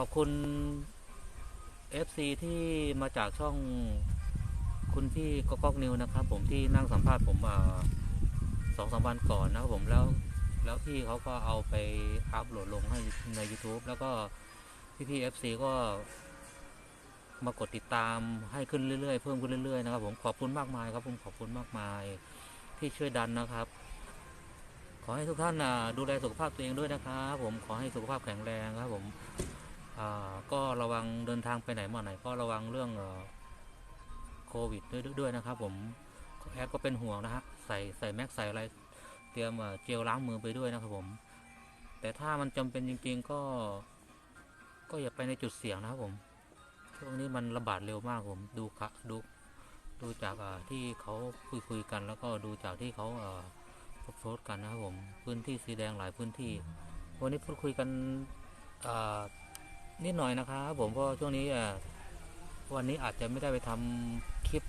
ขอบคุณ FC ที่มาจากช่องคุณพี่ก๊อกก๊อกนิวนะครับ ผมที่นั่งสัมภาษณ์ผมมาสองสามวันก่อนนะครับผมแล้วแล้วพี่เขาก็เอาไปอัพโหลดลงให้ใน YouTube แล้วก็พี่พี่ FC ก็มากดติดตามให้ขึ้นเรื่อยๆ เพิ่มขึ้นเรื่อยๆนะครับผมขอบคุณมากมายครับผมขอบคุณมากมายที่ช่วยดันนะครับ ขอให้ทุกท่านดูแลสุขภาพตัวเองด้วยนะครับผมขอให้สุขภาพแข็งแรงครับผม ก็ระวังเดินทางไปไหนมาไหนก็ระวังเรื่องโควิดด้วยด้วยนะครับ ผมแอดก็เป็นห่วงนะฮะใส่ใส่แม็กใส่อะไรเตรียมเจลล้างมือไปด้วยนะครับผม แต่ถ้ามันจำเป็นจริง ๆ ก็ ก็อย่าไปในจุดเสี่ยงนะครับผมช่วงนี้มันระบาดเร็วมากผมดูค่ะดูดูจากที่เขาคุยคุยกัน แล้วก็ดูจากที่เขาเออโพสต์กันนะครับผมพื้นที่สีแดงหลายพื้นที่ วันนี้พูดคุยกันอ่า นิดหน่อยนะครับผมเพราะช่วงนี้อะวันนี้อาจจะไม่ได้ไปทำคลิป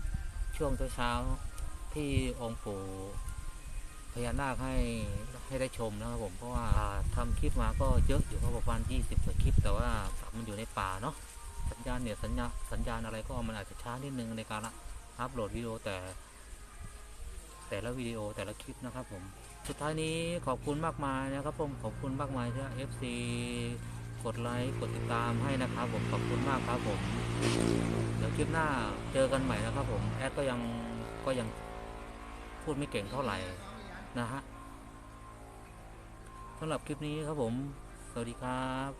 ช่วงเช้าๆที่องค์ปู่พญานาคให้ให้ได้ชมนะครับผมเพราะว่าทำคลิปมาก็เยอะอยู่ประมาณ20กว่าคลิป แต่ว่ามันอยู่ในป่าเนาะสัญญาณเนี่ยสัญญาสัญญาณอะไรก็มันอาจจะช้านิดนึงในการอัพโหลดวิดีโอแต่ แต่ละวิดีโอแต่ละคลิปนะครับผมสุดท้ายนี้ขอบคุณมากมายนะครับผมขอบคุณมากมายที่ FC กดไลค์กดติดตามให้นะครับ ผมขอบคุณมากครับผมเดี๋ยวคลิปหน้าเจอกันใหม่นะครับ ผมแอดก็ยังก็ยังพูดไม่เก่งเท่าไหร่นะฮะสำหรับคลิปนี้ครับผม สวัสดีครับ